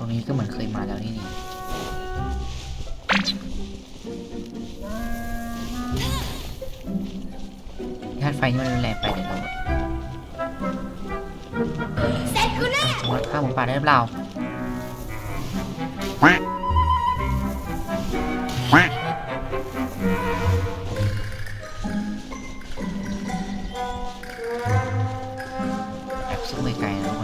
รงนี้ก็เหมือนเคยมาแล้วนี่นี่ธาตุไฟนี่มันรุนแรงไปเดี๋ยวเราเซ็ตกูแน่สมมติฆ่าหมูป่าได้หรือเปล่าแอบสู้ไปไกลนะ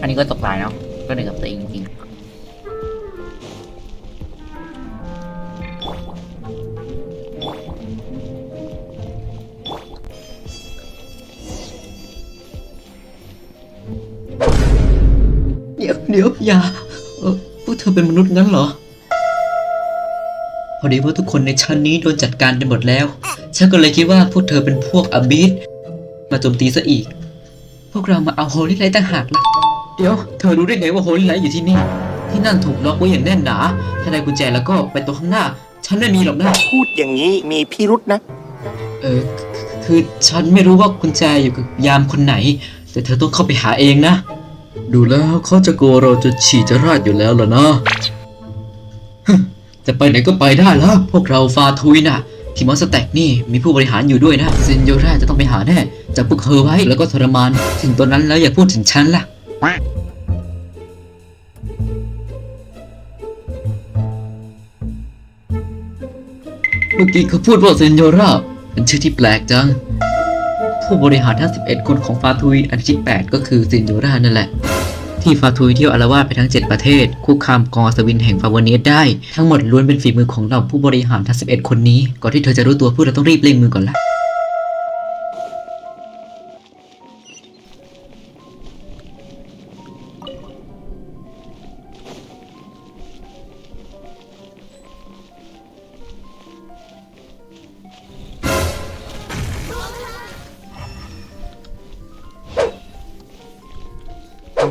อันนี้ก็ตกลายเนาะก็เหนื่อยกับตัวเองจริงเดี๋ยวเดี๋ยวอย่าเออพวกเธอเป็นมนุษย์งั้นเหรอ พอดีว่าทุกคนในชั้นนี้โดนจัดการไปหมดแล้ว ฉันก็เลยคิดว่าพวกเธอเป็นพวกอบิสมาโจมตีซะอีก พวกเรามาเอาโฮลิไลท์ต่างหากล่ะ เดี๋ยวเธอรู้ได้ไงว่าโฮลิไลท์อยู่ที่นี่ ที่นั่นถูกล็อกไว้อย่างแน่นหนา ถ้าได้กุญแจแล้วก็ไปตัวข้างหน้า ฉันไม่มีหรอกนะ พูดอย่างนี้มีพิรุษนะ เออ คือคือฉันไม่รู้ว่ากุญแจอยู่กับยามคนไหน แต่เธอต้องเข้าไปหาเองนะ ดูแล้วเขาจะกลัวเราจะฉี่จะราดอยู่แล้วล่ะนะฮึจะไปไหนก็ไปได้แล้ว พวกเราฟาทุยน่ะ ที่มอสแต็กนี่มีผู้บริหารอยู่ด้วยนะเซนโยราจะต้องไปหาแน่จับพวกเธอไว้แล้วก็ทรมาน ถึงตอนนั้นแล้วอย่าพูดถึงฉันล่ะ มื่อกี้เขาพูดว่าเซนโยราเป็นชื่อที่แปลกจัง ผู้บริหารทั้ง 11 คนของฟาทุยอันที่ 8 ก็คือเซนโยรานั่นแหละ ที่ฟาทุยเที่ยวอารวาสไปทั้ง 7 ประเทศ คุกคามกองอัศวินแห่งฟาวเนียได้ ทั้งหมดล้วนเป็นฝีมือของเหล่าผู้บริหารทั้ง 11 คนนี้ ก่อนที่เธอจะรู้ตัวพวกเราต้องรีบเร่งมือก่อนละ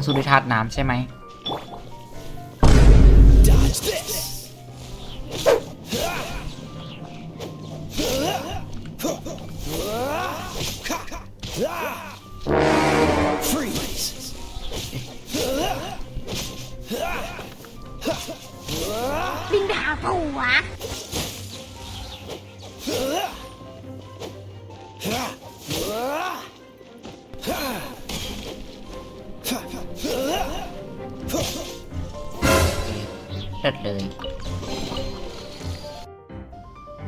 สู้ด้วยธาตุน้ำใช่ไหม เลิศเลย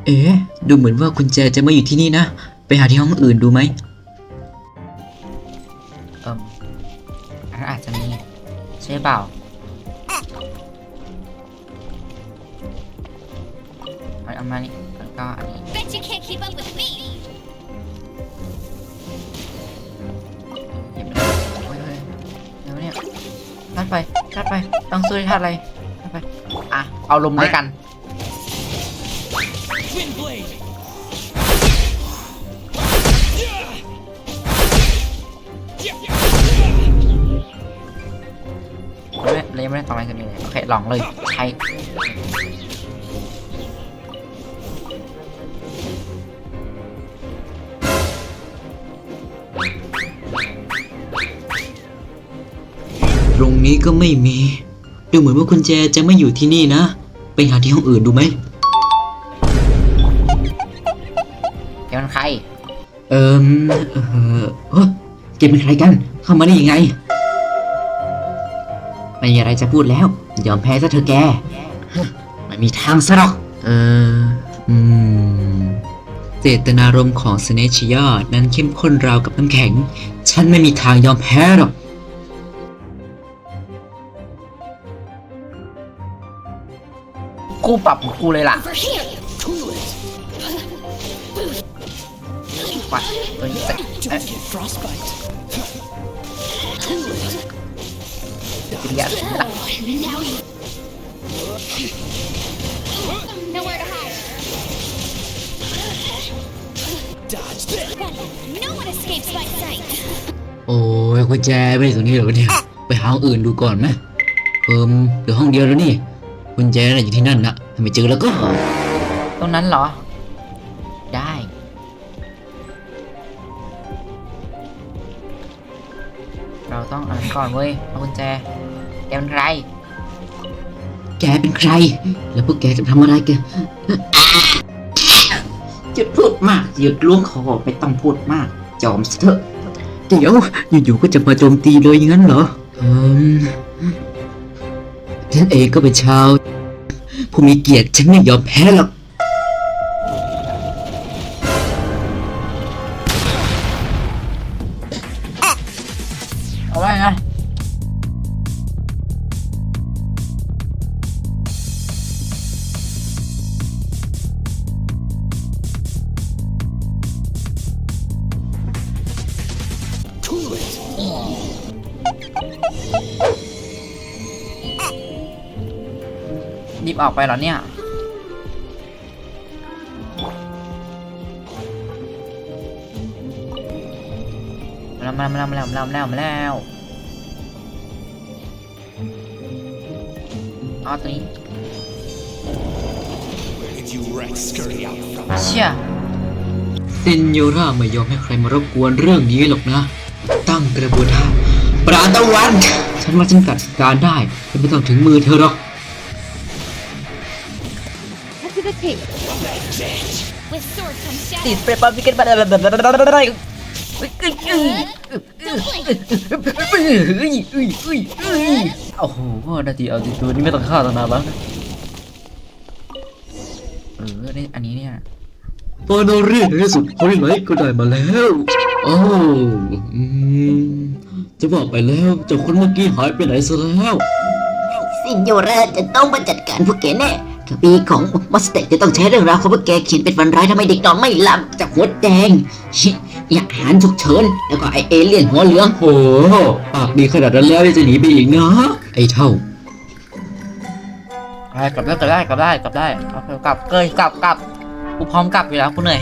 เอ๊ะ ดูเหมือนว่ากุญแจจะไม่อยู่ที่นี่นะ ไปหาที่ห้องอื่นดูไหมเอิ่มอันนั้นอาจจะมีใช่เปล่าเอาเอามานี่แล้วก็อันนี้ Bet you can't keep up with me หยิบไม่ได้โอ้ยโอ้ยแล้วเนี่ยธาตุไฟธาตุไฟต้องสู้ด้วยธาตุอะไรธาตุไฟอะ เอาลมด้วยกัน ไม่เลยไม่ได้ต่อไปจะมีเลยโอเคลองเลย ใช้ตรงนี้ก็ไม่มี ดูเหมือนว่ากุญแจจะไม่อยู่ที่นี่นะ หาที่ห้องอื่นดูไหมแกเป็นใคร เอิมเออเฮ้ยแกเป็นใครกัน เข้ามาได้ยังไง ไม่มีอะไรจะพูดแล้ว ยอมแพ้ซะเถอะแก ไม่มีทางซะหรอก เออ อืม เจตนารมณ์ของสเนชิยอดนั้นเข้มข้นราวกับน้ำแข็ง ฉันไม่มีทางยอมแพ้หรอก กูปรับของกูเลยล่ะ over here ปัดตัวนี้ใส่เอ๊ะกิริยา now you Nowhere to hide. No one escapes my sight. โอ้ยกุญแจไม่ได้ตรงนี้เหรอวะเนี่ย ไปหาห้องอื่นดูก่อนไหมเอิมเหลือห้องเดียวแล้วนี่ กุญแจน่ะอยู่ที่นั่นนะถ้าไม่เจอแล้วก็ ตรงนั้นเหรอ ได้ เราต้องเอาอันนก่อนเว้ย เอากุญแจแกเป็นไรแกเป็นใคร แล้วพวกแกจะทำอะไรกันจะพูดมากหยุดล้วงคอไม่ต้องพูดมาก จอมเถอะเดี๋ยวอยู่ๆก็จะมาโจมตีเลยอย่างนั้นเหรอเอิม ฉันเองก็เป็นชาว ผู้มีเกียรติฉันไม่ยอมแพ้หรอก รีบออกไปเหรอเนี่ยมาแล้วมาแล้วมาแล้วมาแล้วมาแล้วมาแล้วอ๋อตัวนี้เชี่ยเซนโยร่าไม่ยอมให้ใครมารบกวนเรื่องนี้หรอกนะ ตั้งกระบวนท่าปราตะวัน ฉันว่าฉันจัดการได้ ไม่ต้องถึงมือเธอหรอก With sword comes ติ shadow. ดไปปั๊บวิกเก็ตไปโอ้โหนาทีเอาติตัวนี้ไม่ต้องฆ่าตั้งนานแล้วเออนี่อันนี้เนี่ยตอนเราเรียกในที่สุดฮอริไลท์ก็ได้มาแล้วโอ้อืมจะบอกไปแล้วเจ้าคนเมื่อกี้หายไปไหนซะแล้วซินโยราจะต้องมาจัดการพวกแกแน่กระ ปีของมัสเตกจะต้องใช้เรื่องราวของพวกแกเขียนเป็นวันร้ายทำให้เด็กนอนไม่หลับจากหัวแดงชิอยากหารฉุกเฉินแล้วก็ไอเอเลี่ยนหัวเหลืองโอ้โหปากดีขนาดนั้นแล้วยังจะหนีไปอีกนะไอ้เท่ากลับได้กลับได้กลับได้กลับได้กลับกลับเกยกลับกลับกูพร้อมกลับอยู่แล้วกูเหนื่อย